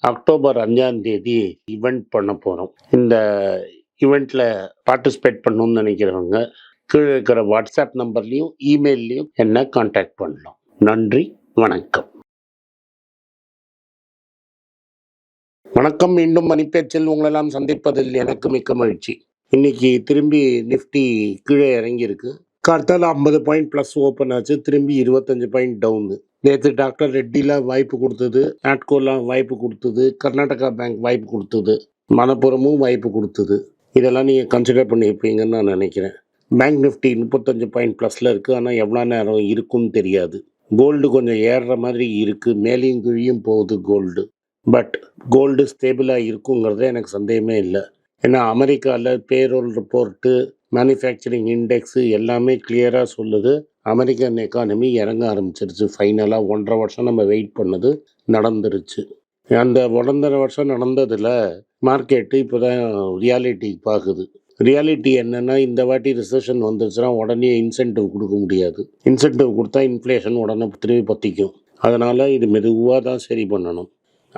October அஞ்சாம் தேதி event பண்ண போகிறோம் இந்த ஈவெண்ட்ல பார்ட்டிசிபேட் பண்ணணும்னு நினைக்கிறவங்க கீழே இருக்கிற வாட்ஸ்அப் நம்பர்லேயும் இமெயில்லையும் என்ன காண்டாக்ட் பண்ணலாம். நன்றி வணக்கம். வணக்கம் மீண்டும் மணிப்பேச்சில் உங்களெல்லாம் சந்திப்பதில் எனக்கு மிக்க மகிழ்ச்சி. இன்னைக்கு திரும்பி நிஃப்டி கீழே இறங்கியிருக்கு. கார்த்தால் ஐம்பது பாயிண்ட் ப்ளஸ் ஓப்பன் ஆச்சு. திரும்பி இருபத்தஞ்சு பாயிண்ட் டவுனு நேற்று டாக்டர் ரெட்டிலாம் வாய்ப்பு கொடுத்தது நாட்கோலாம் வாய்ப்பு கொடுத்தது கர்நாடகா பேங்க் வாய்ப்பு கொடுத்தது மணப்புறமும் வாய்ப்பு கொடுத்தது. இதெல்லாம் நீங்கள் கன்சிடர் பண்ணியிருப்பீங்கன்னு நான் நினைக்கிறேன். பேங்க் நிஃப்டி முப்பத்தஞ்சு பாயிண்ட் ப்ளஸில் இருக்குது ஆனால் எவ்வளோ நேரம் இருக்குன்னு தெரியாது. கோல்டு கொஞ்சம் ஏறுற மாதிரி இருக்குது மேலேயும் கீழியும் போகுது கோல்டு பட் கோல்டு ஸ்டேபிளாக இருக்குங்கிறத எனக்கு சந்தேகமே இல்லை. ஏன்னா அமெரிக்காவில் பேரோல் ரிப்போர்ட்டு மேனுஃபேக்சரிங் இண்டெக்ஸு எல்லாமே கிளியராக சொல்லுது. அமெரிக்கன் எக்கானமி இறங்க ஆரம்பிச்சிருச்சு. ஃபைனலாக ஒன்றரை வருஷம் நம்ம வெயிட் பண்ணது நடந்துருச்சு. அந்த ஒன்றரை வருஷம் நடந்ததில் மார்க்கெட்டு இப்போ தான் ரியாலிட்டி பார்க்குது ரியாலிட்டி என்னென்னா இந்த வாட்டி ரிசெஷன் வந்துருச்சுன்னா உடனே இன்சென்டிவ் கொடுக்க முடியாது. இன்சென்டிவ் கொடுத்தா இன்ஃப்ளேஷன் உடனே திரும்பி பற்றிக்கும் அதனால் இது மெதுவாக தான் சரி பண்ணணும்.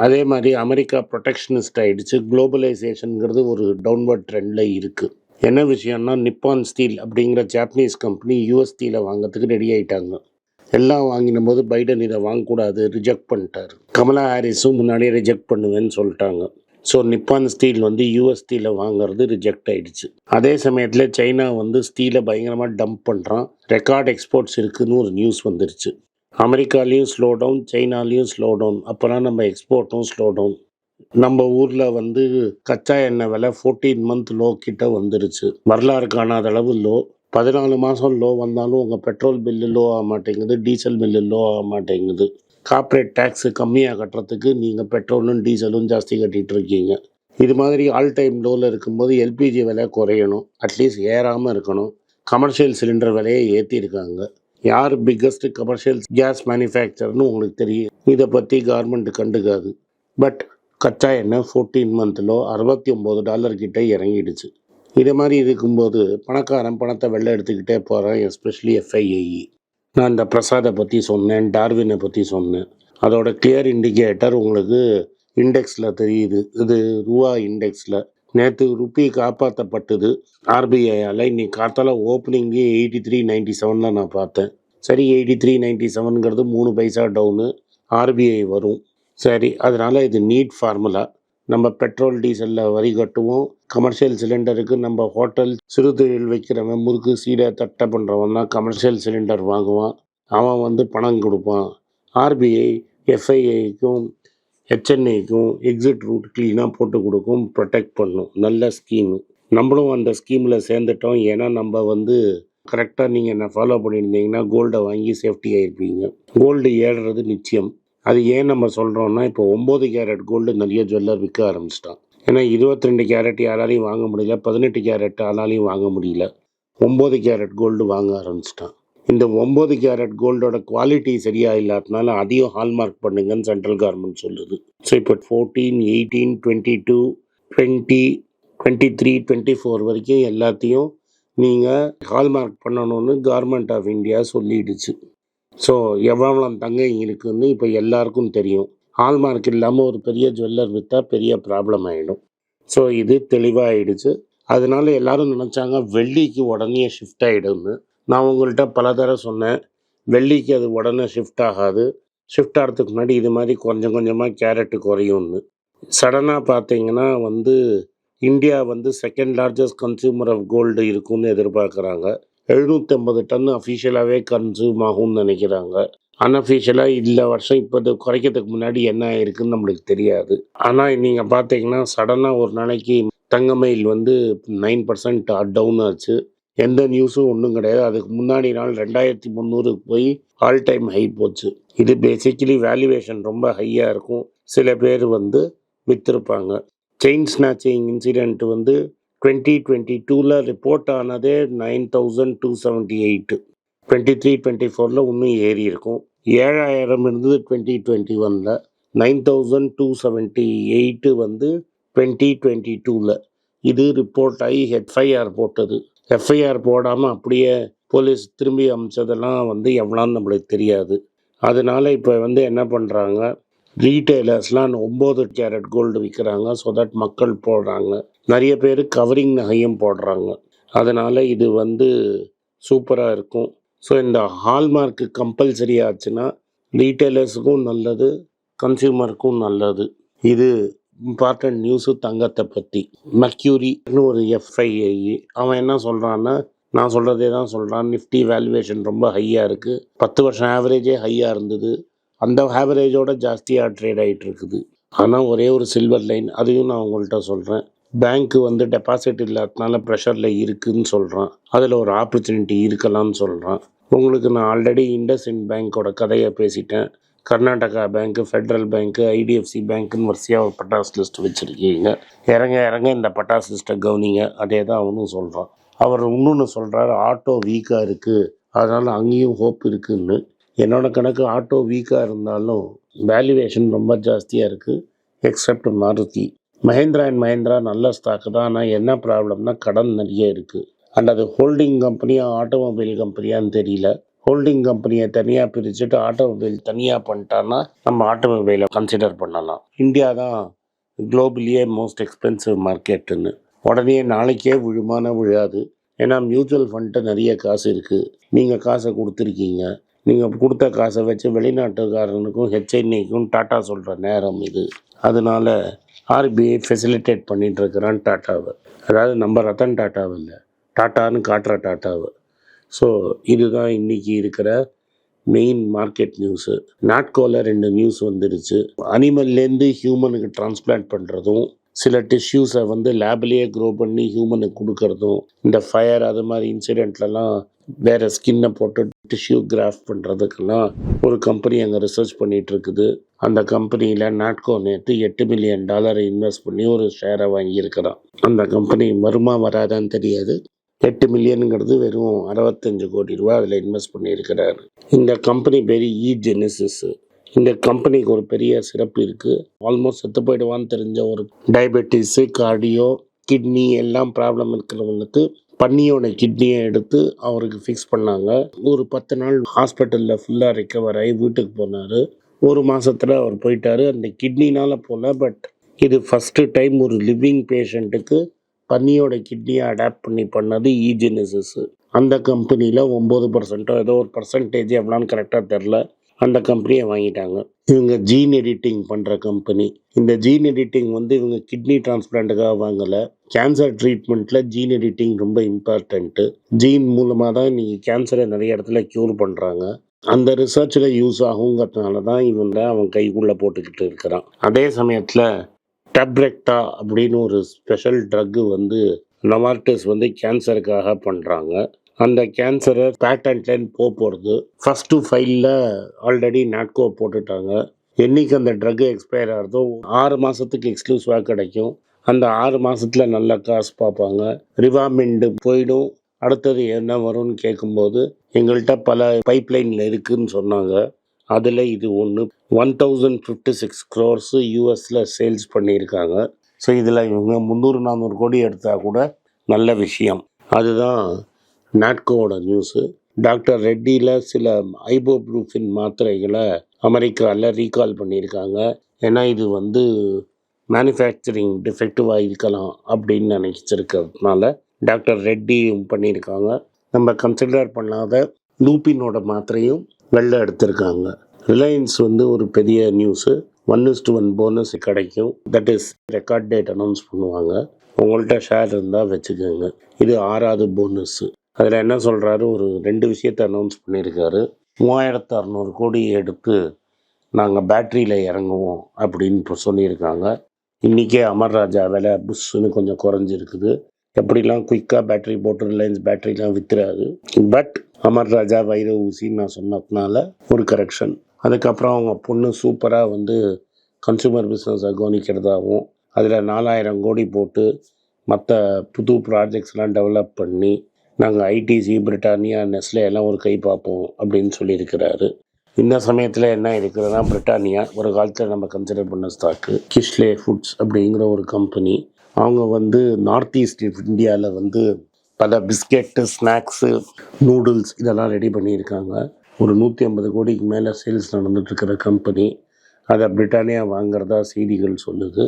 அதே மாதிரி அமெரிக்கா ப்ரொடெக்ஷனிஸ்ட் ஆகிடுச்சு குளோபலைசேஷனுங்கிறது ஒரு டவுன்வர்ட் ட்ரெண்டில் இருக்குது என்ன விஷயம்னா நிப்பான் ஸ்டீல் அப்படிங்கிற ஜாப்பனீஸ் கம்பெனி யூஎஸ் ஸ்டீலை வாங்கிறதுக்கு ரெடி ஆகிட்டாங்க எல்லாம் வாங்கின போது பைடன் இதை வாங்கக்கூடாது ரிஜெக்ட் பண்ணிட்டார். கமலா ஹாரிஸும் முன்னாடியே ரிஜெக்ட் பண்ணுவேன்னு சொல்லிட்டாங்க. ஸோ நிப்பான் ஸ்டீல் வந்து யூஎஸ் ஸ்டீலை வாங்குறது ரிஜெக்ட் ஆயிடுச்சு. அதே சமயத்தில் சைனா வந்து ஸ்டீலை பயங்கரமாக டம்ப் பண்ணுறான் ரெக்கார்ட் எக்ஸ்போர்ட்ஸ் இருக்குதுன்னு ஒரு நியூஸ் வந்துருச்சு. அமெரிக்காலேயும் ஸ்லோ டவுன் சைனாலேயும் ஸ்லோ டவுன் அப்போலாம் நம்ம எக்ஸ்போர்ட்டும் ஸ்லோ டவுன் நம்ம ஊரில் வந்து கச்சா எண்ணெய் விலை ஃபோர்டீன் மந்த் லோ கிட்ட வந்துருச்சு. வரலாறு காணாத அளவு லோ பதினாலு மாதம் லோ வந்தாலும் உங்கள் பெட்ரோல் பில்லு லோ ஆக மாட்டேங்குது டீசல் பில்லு லோ ஆக மாட்டேங்குது. கார்ப்பரேட் டேக்ஸு கம்மியாக கட்டுறதுக்கு நீங்கள் பெட்ரோலும் டீசலும் ஜாஸ்தி கட்டிகிட்டு இருக்கீங்க. இது மாதிரி ஆல் டைம் லோவில் இருக்கும்போது எல்பிஜி விலை குறையணும். அட்லீஸ்ட் ஏறாமல் இருக்கணும். கமர்ஷியல் சிலிண்டர் விலையை ஏற்றிருக்காங்க யார் பிக்கஸ்ட் கமர்ஷியல் கேஸ் மேனுஃபேக்சர்னு உங்களுக்கு தெரியும். இதை பற்றி கவர்மெண்ட் கண்டுக்காது. பட் கச்சா எண்ணெய் ஃபோர்டீன் மந்த்லோ அறுபத்தி ஒம்பது டாலர் கிட்டே இறங்கிடுச்சு. இது மாதிரி இருக்கும்போது பணக்காரன் பணத்தை வெளில எடுத்துக்கிட்டே போகிறான் எஸ்பெஷலி எஃப்ஐஏஇ நான் இந்த பிரசாதை பற்றி சொன்னேன் டார்வினை பற்றி சொன்னேன். அதோட கிளியர் இண்டிகேட்டர் உங்களுக்கு இண்டெக்ஸில் தெரியுது. இது ரூபா இண்டெக்ஸில் நேற்று ருப்பி காப்பாற்றப்பட்டது ஆர்பிஐயால் இன்னைக்கு காத்தால ஓப்பனிங்கே எயிட்டி த்ரீ நைன்டி செவனில் நான் பார்த்தேன். சரி எயிட்டி த்ரீ நைன்டி செவனுங்கிறது மூணு பைசா டவுனு ஆர்பிஐ வரும். சரி அதனால் இது நீட் ஃபார்முலா. நம்ம பெட்ரோல் டீசலில் வரி கட்டுவோம். கமர்ஷியல் சிலிண்டருக்கு நம்ம ஹோட்டல் சிறு தொழில் வைக்கிறவன் முறுக்கு சீடை தட்டை பண்ணுறவன் தான் கமர்ஷியல் சிலிண்டர் வாங்குவான். அவன் வந்து பணம் கொடுப்பான். ஆர்பிஐ எஃப்ஐஐக்கும் ஹெச்என்ஐக்கும் எக்ஸிட் ரூட் க்ளீனாக போட்டு கொடுக்கும் ப்ரொடெக்ட் பண்ணும். நல்ல ஸ்கீமு நம்மளும் அந்த ஸ்கீமில் சேர்ந்துட்டோம். ஏன்னா நம்ம வந்து கரெக்டாக நீங்கள் என்ன ஃபாலோ பண்ணியிருந்தீங்கன்னா கோல்டை வாங்கி சேஃப்டி ஆகிருப்பீங்க கோல்டு ஏறுறது நிச்சயம். அது ஏன் நம்ம சொல்கிறோம்னா இப்போ ஒம்பது கேரட் கோல்டு நிறைய ஜுவல்லர் விற்க ஆரம்பிச்சிட்டான். ஏன்னா இருபத்தி ரெண்டு கேரட் யாராலையும் வாங்க முடியல பதினெட்டு கேரட் ஆளாலையும் வாங்க முடியல. ஒம்பது கேரட் கோல்டு வாங்க ஆரம்பிச்சிட்டான். இந்த ஒம்பது கேரட் கோல்டோட குவாலிட்டி சரியாக இல்லாதனால அதையும் ஹால்மார்க் பண்ணுங்கன்னு சென்ட்ரல் கவர்மெண்ட் சொல்லுது. ஸோ இப்போ fourteen eighteen twenty two twenty twenty three twenty four வரைக்கும் எல்லாத்தையும் நீங்கள் ஹால்மார்க் பண்ணணும்னு கவர்மெண்ட் ஆஃப் இந்தியா சொல்லிடுச்சு. ஸோ எவ்வளோ தங்கம் இருக்குதுன்னு இப்போ எல்லாருக்கும் தெரியும். ஹால்மார்க் இல்லாமல் ஒரு பெரிய ஜுவல்லர் விற்றா பெரிய ப்ராப்ளம் ஆகிடும் ஸோ இது தெளிவாகிடுச்சு அதனால எல்லாரும் நினச்சாங்க வெள்ளிக்கு உடனே ஷிஃப்ட் ஆகிடும்னு நான் உங்கள்கிட்ட பல தடவை சொன்னேன் வெள்ளிக்கு அது உடனே ஷிஃப்ட் ஆகாது. ஷிஃப்ட் ஆகிறதுக்கு முன்னாடி இது மாதிரி கொஞ்சம் கொஞ்சமாக கேரட்டு குறையும்னு. சடனாக பார்த்தீங்கன்னா வந்து இந்தியா வந்து second largest consumer of gold இருக்கும்னு எதிர்பார்க்குறாங்க. எழுநூற்றம்பது டன் அஃபிஷியலாகவே கன்சியூம் ஆகும்னு நினைக்கிறாங்க. அன்அஃபிஷியலாக இந்த வருஷம் இப்போ குறைக்கிறதுக்கு முன்னாடி என்ன ஆயிருக்குன்னு நம்மளுக்கு தெரியாது. ஆனால் நீங்கள் பார்த்தீங்கன்னா சடனாக ஒரு நாளைக்கு தங்கமயில் வந்து நைன் பர்சன்ட் டவுன் ஆச்சு. எந்த நியூஸும் ஒன்றும் கிடையாது. அதுக்கு முன்னாடி நாள் ரெண்டாயிரத்தி முந்நூறுக்கு போய் ஆல் டைம் ஹை போச்சு. இது பேசிக்கலி வேல்யூவேஷன் ரொம்ப ஹையாக இருக்கும். சில பேர் வந்து விற்றுருப்பாங்க செயின் ஸ்நாச்சிங் இன்சிடெண்ட் வந்து டுவெண்ட்டி டுவெண்ட்டி டூவில் ரிப்போர்ட் ஆனதே nine thousand two seventy eight twenty three twenty ஃபோரில் இன்னும் ஏறி இருக்கும். ஏழாயிரம் இருந்தது டுவெண்ட்டி டுவெண்ட்டி ஒனில் nine thousand two seventy eight வந்து டுவெண்ட்டி டுவெண்ட்டி டூவில் இது ரிப்போர்ட் ஆகி எஃப்ஐஆர் போட்டது. எஃப்ஐஆர் போடாமல் அப்படியே போலீஸ் திரும்பி அமைச்சதெல்லாம் வந்து எவ்வளோன்னு நம்மளுக்கு தெரியாது. அதனால் இப்போ வந்து என்ன பண்ணுறாங்க ரீட்டைலர்ஸ்லாம் ஒம்பது கேரட் கோல்டு விற்கிறாங்க ஸோ தட் மக்கள் போடுறாங்க. நிறைய பேர் கவரிங் நகையும் போடுறாங்க. அதனால் இது வந்து சூப்பராக இருக்கும். ஸோ இந்த ஹால்மார்க்கு கம்பல்சரி ஆச்சுன்னா ரீட்டைலர்ஸுக்கும் நல்லது கன்சியூமருக்கும் நல்லது. இது இம்பார்ட்டன்ட் நியூஸு தங்கத்தை பற்றி மக்யூரின்னு ஒரு எஃப்ஐஐ அவன் என்ன சொல்கிறான்னா நான் சொல்கிறதே தான் சொல்கிறான் நிஃப்டி வேல்யூவேஷன் ரொம்ப ஹையாக இருக்குது பத்து வருஷம் ஆவரேஜே ஹையாக இருந்தது. அந்த ஆவரேஜோட ஜாஸ்தியாக ட்ரேட் ஆகிட்டு இருக்குது ஆனால் ஒரே ஒரு சில்வர் லைன் அதையும் நான் உங்கள்கிட்ட சொல்கிறேன் பேங்க்கு வந்து டெபாசிட் இல்லாதனால ப்ரெஷரில் இருக்குதுன்னு சொல்கிறான் அதில் ஒரு ஆப்பர்ச்சுனிட்டி இருக்கலாம்னு சொல்கிறான் உங்களுக்கு நான் ஆல்ரெடி இண்டஸ்இன் பேங்க்கோட கதையை பேசிட்டேன். Karnataka bank Federal bank IDFC பேங்க்குன்னு வரிசையாக ஒரு பட்டாஸ் லிஸ்ட் வச்சுருக்கீங்க. இறங்க இறங்க இந்த பட்டாஸ் லிஸ்ட்டை கவனிங்க. அதே தான் அவனும் சொல்கிறான் அவர் இன்னொன்று சொல்கிறாரு ஆட்டோ வீக்காக இருக்குது அதனால் அங்கேயும் ஹோப் இருக்குதுன்னு என்னோட கணக்கு ஆட்டோ வீக்காக இருந்தாலும் வேல்யூவேஷன் ரொம்ப ஜாஸ்தியாக இருக்குது எக்ஸப்ட் மாருதி. மஹேந்திரா அண்ட் மஹேந்திரா நல்ல ஸ்டாக்கு தான். ஆனால் என்ன ப்ராப்ளம்னா கடன் நிறைய இருக்குது அண்ட் அது ஹோல்டிங் கம்பெனியாக ஆட்டோமொபைல் கம்பெனியான்னு தெரியல. ஹோல்டிங் கம்பெனியை தனியாக பிரிச்சுட்டு ஆட்டோமொபைல் தனியாக பண்ணிட்டான்னா நம்ம ஆட்டோமொபைலை கன்சிடர் பண்ணலாம். இந்தியா தான் குளோபலியே மோஸ்ட் எக்ஸ்பென்சிவ் மார்க்கெட்டுன்னு உடனே நாளைக்கே விழுமான விழாது. ஏன்னா மியூச்சுவல் ஃபண்ட்டு நிறைய காசு இருக்குது நீங்கள் காசை கொடுத்துருக்கீங்க. நீங்கள் கொடுத்த காசை வச்சு வெளிநாட்டுக்காரனுக்கும் ஹெச்ஐனிக்கும் டாட்டா சொல்கிற நேரம் இது. அதனால் ஆர்பிஐ ஃபெசிலிட்டேட் பண்ணிகிட்ருக்கிறான் டாட்டாவை. அதாவது நம்ம ரத்தன் டாட்டாவை இல்லை டாட்டான்னு காட்டுற டாட்டாவை. ஸோ இதுதான் இன்றைக்கி இருக்கிற மெயின் மார்க்கெட் நியூஸு நாட்கோவில் ரெண்டு நியூஸ் வந்துடுச்சு அனிமல்லேருந்து ஹியூமனுக்கு டிரான்ஸ்பிளான்ட் பண்ணுறதும் சில டிஷ்யூஸை வந்து லேப்லேயே க்ரோ பண்ணி ஹியூமனுக்கு கொடுக்கறதும் இந்த ஃபயர் அது மாதிரி இன்சிடெண்ட்லலாம் வேறு ஸ்கின்னை போட்டு டிஷ்யூ கிராஃப்ட் பண்ணுறதுக்கெல்லாம் ஒரு கம்பெனி அங்கே ரிசர்ச் பண்ணிட்டு இருக்குது அந்த கம்பெனியில் நாட்கோ நேற்று எட்டு மில்லியன் டாலரை இன்வெஸ்ட் பண்ணி ஒரு ஷேரை வாங்கியிருக்கிறான். அந்த கம்பெனி வருமா வராதான்னு தெரியாது. எட்டு மில்லியனுங்கிறது வெறும் அறுபத்தஞ்சு கோடி ரூபா அதில் இன்வெஸ்ட் பண்ணியிருக்கிறாரு. இந்த கம்பெனி பேர் இ ஜெனிசிஸு இந்த கம்பெனிக்கு ஒரு பெரிய சிறப்பு இருக்குது ஆல்மோஸ்ட் செத்து போயிடுவான்னு தெரிஞ்ச ஒரு டயபெட்டிஸு கார்டியோ கிட்னி எல்லாம் ப்ராப்ளம் இருக்கிறவங்களுக்கு பன்னியோட கிட்னியை எடுத்து அவருக்கு ஃபிக்ஸ் பண்ணாங்க. ஒரு பத்து நாள் ஹாஸ்பிட்டலில் ஃபுல்லாக ரெக்கவர் ஆகி வீட்டுக்கு போனார். ஒரு மாதத்தில் அவர் போயிட்டார். அந்த கிட்னினால் போல பட் இது ஃபஸ்ட்டு டைம் ஒரு லிவிங் பேஷண்ட்டுக்கு பன்னியோட கிட்னியை அடாப்ட் பண்ணி பண்ணது ஈஜெனிசிஸ் அந்த கம்பெனியில் ஒம்பது பர்சன்ட்டோ ஏதோ ஒரு பர்சன்டேஜ் எவ்வளோன்னு கரெக்டாக தெரில. அந்த கம்பெனியை வாங்கிட்டாங்க. இவங்க ஜீன் எடிட்டிங் பண்ணுற கம்பெனி இந்த ஜீன் எடிட்டிங் வந்து இவங்க கிட்னி டிரான்ஸ்பிளான்ட்டுக்காக வாங்கலை. கேன்சர் ட்ரீட்மெண்ட்டில் ஜீன் எடிட்டிங் ரொம்ப இம்பார்ட்டண்ட்டு ஜீன் மூலமாக தான் இன்றைக்கி கேன்சரை நிறைய இடத்துல க்யூர் பண்ணுறாங்க அந்த ரிசர்ச்சில் யூஸ் ஆகுங்கிறதுனால தான் இவங்க அவன் கைக்குள்ளே போட்டுக்கிட்டு இருக்கிறான். அதே சமயத்தில் டப்ரெக்டா அப்படின்னு ஒரு ஸ்பெஷல் ட்ரக்கு வந்து நவார்டிஸ் வந்து கேன்சருக்காக பண்ணுறாங்க அந்த கேன்சரை பேட்டன்ட்லேருந்து போக போகிறது ஃபஸ்ட்டு ஃபைலில் ஆல்ரெடி நாட்கோ போட்டுட்டாங்க. என்னைக்கு அந்த ட்ரக்கு எக்ஸ்பயர் ஆகிறதோ ஆறு மாதத்துக்கு எக்ஸ்க்ளூசிவாக கிடைக்கும். அந்த ஆறு மாதத்தில் நல்ல காசு பார்ப்பாங்க. ரிவாமெண்டு போயிடும். அடுத்தது என்ன வரும்னு கேட்கும்போது எங்கள்கிட்ட பல பைப்லைனில் இருக்குதுன்னு சொன்னாங்க. அதில் இது ஒன்று one thousand fifty six crores யூஎஸில் சேல்ஸ் பண்ணியிருக்காங்க. ஸோ இதில் இவங்க முந்நூறு நானூறு கோடி எடுத்தால் கூட நல்ல விஷயம். அதுதான் நாட்கோவோட நியூஸு டாக்டர் ரெட்டியில் சில ஐபோப்ரூஃபின் மாத்திரைகளை அமெரிக்காவில் ரீகால் பண்ணியிருக்காங்க. ஏன்னா இது வந்து மேனுஃபேக்சரிங் டிஃபெக்டிவாக இருக்கலாம் அப்படின்னு நினைச்சிருக்கிறதுனால டாக்டர் ரெட்டியும் பண்ணியிருக்காங்க. நம்ம கன்சிடர் பண்ணாத லூப்பினோட மாத்திரையும் வெளில எடுத்திருக்காங்க. ரிலையன்ஸ் வந்து ஒரு பெரிய news one is to one bonus கிடைக்கும். That is record date announce பண்ணுவாங்க. உங்கள்கிட்ட ஷேர் இருந்தால் வச்சுக்கோங்க. இது ஆறாவது போனஸ்ஸு அதில் என்ன சொல்கிறாரு ஒரு ரெண்டு விஷயத்தை அனௌன்ஸ் பண்ணியிருக்காரு மூவாயிரத்து அறநூறு கோடி எடுத்து நாங்கள் பேட்டரியில் இறங்குவோம் அப்படின்னு இப்போ சொல்லியிருக்காங்க. இன்றைக்கே அமர் ராஜா விலை புஷ்ஷுன்னு கொஞ்சம் குறைஞ்சிருக்குது. எப்படிலாம் குயிக்காக பேட்டரி போட்டு ரிலையன்ஸ் பேட்டரிலாம் விற்றுறாரு பட் அமர் ராஜா வைர ஊசின்னு நான் சொன்னதுனால ஒரு கரெக்ஷன் அதுக்கப்புறம் அவங்க பொண்ணு சூப்பராக வந்து கன்சூமர் பிஸ்னஸை கவனிக்கிறதாகவும் அதில் நாலாயிரம் கோடி போட்டு மற்ற புது ப்ராஜெக்ட்ஸ்லாம் டெவலப் பண்ணி நாங்கள் ஐடிசி பிரிட்டானியா நெஸ்லே எல்லாம் ஒரு கை பார்ப்போம் அப்படின்னு சொல்லியிருக்கிறாரு. இந்த சமயத்தில் என்ன இருக்குதுன்னா பிரிட்டானியா ஒரு காலத்தில் நம்ம கன்சிடர் பண்ண ஸ்டாக்கு கிஷ்லே ஃபுட்ஸ் அப்படிங்கிற ஒரு கம்பெனி அவங்க வந்து நார்த் ஈஸ்ட் இந்தியாவில் வந்து பல பிஸ்கெட்டு ஸ்நாக்ஸு நூடுல்ஸ் இதெல்லாம் ரெடி பண்ணியிருக்காங்க. ஒரு நூற்றி ஐம்பது கோடிக்கு மேலே சேல்ஸ் நடந்துட்டுருக்கிற கம்பெனி அதை பிரிட்டானியா வாங்குறதா செய்திகள் சொல்லுது.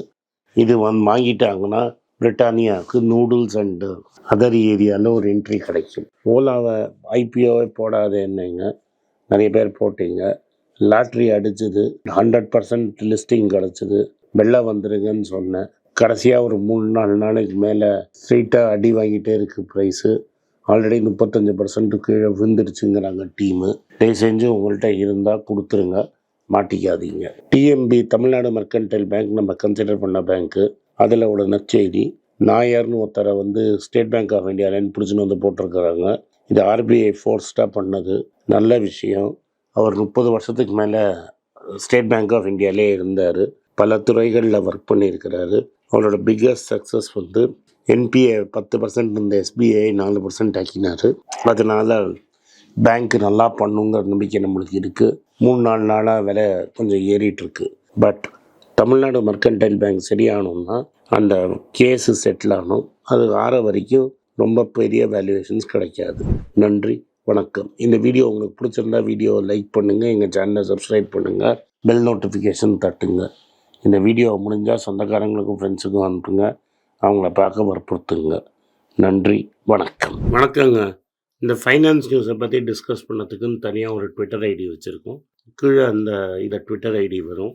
இது வந்து வாங்கிட்டாங்கன்னா பிரிட்டானியாவுக்கு நூடுல்ஸ் அண்டு அதர் ஏரியாவில் ஒரு என்ட்ரி கிடைக்கும். ஓலாவை ஐபிஓவே போடாத என்னங்க. நிறைய பேர் போட்டீங்க. லாட்ரி அடிச்சுது. ஹண்ட்ரட் பர்சன்ட் லிஸ்டிங் கிடச்சிது. வெளில வந்துருங்கன்னு சொன்னேன். கடைசியாக ஒரு மூணு நாலு நாளைக்கு மேலே ஸ்ட்ரெயிட்டாக அடி வாங்கிட்டே இருக்குது ப்ரைஸு ஆல்ரெடி முப்பத்தஞ்சு பர்சன்ட்டு கீழே விழுந்துருச்சுங்கிறாங்க டீமு தயவு செஞ்சு உங்கள்கிட்ட இருந்தால் கொடுத்துருங்க. மாட்டிக்காதீங்க. T M B Tamil Nadu mercantile bank நம்ம கன்சிடர் பண்ண பேங்க்கு அதில் ஒரு நற்செய்தி. நாயர்னு ஒருத்தரை வந்து ஸ்டேட் பேங்க் ஆஃப் இந்தியாவிலேருந்து பிடிச்சின்னு வந்து போட்டிருக்கிறாங்க. இது ஆர்பிஐ ஃபோர்ஸ்டாக பண்ணது. நல்ல விஷயம். அவர் முப்பது வருஷத்துக்கு மேலே ஸ்டேட் பேங்க் ஆஃப் இந்தியாவிலே இருந்தார். பல துறைகளில் ஒர்க் பண்ணியிருக்கிறாரு. அவரோட பிக்கஸ்ட் சக்ஸஸ் வந்து என்பிஏ பத்து பர்சன்ட் இருந்த எஸ்பிஐ நாலு பர்சன்ட் ஆக்கினார். அதனால் பேங்க் நல்லா பண்ணுங்கிற நம்பிக்கை நம்மளுக்கு இருக்குது மூணு நாலு நாளாக விலை கொஞ்சம் ஏறிட்டுருக்கு பட் தமிழ்நாடு மெர்கன்டைல் பேங்க் சரியானோம்னா அந்த கேஸு செட்டில் ஆகணும். அது ஆற வரைக்கும் ரொம்ப பெரிய வேல்யூவேஷன்ஸ் கிடைக்காது. நன்றி வணக்கம். இந்த வீடியோ உங்களுக்கு பிடிச்சிருந்தா வீடியோ லைக் பண்ணுங்கள் எங்கள் சேனலை சப்ஸ்கிரைப் பண்ணுங்கள் பெல் நோட்டிஃபிகேஷன் தட்டுங்க. இந்த வீடியோ முடிஞ்சால் சொந்தக்காரங்களுக்கும் ஃப்ரெண்ட்ஸுக்கும் அனுப்புங்க அவங்கள பார்க்க வற்புறுத்துங்க. நன்றி வணக்கம். வணக்கங்க. இந்த ஃபைனான்ஸ் நியூஸை பற்றி டிஸ்கஸ் பண்ணதுக்குன்னு தனியாக ஒரு ட்விட்டர் ஐடி வச்சுருக்கோம். கீழே அந்த இதை ட்விட்டர் ஐடி வரும்.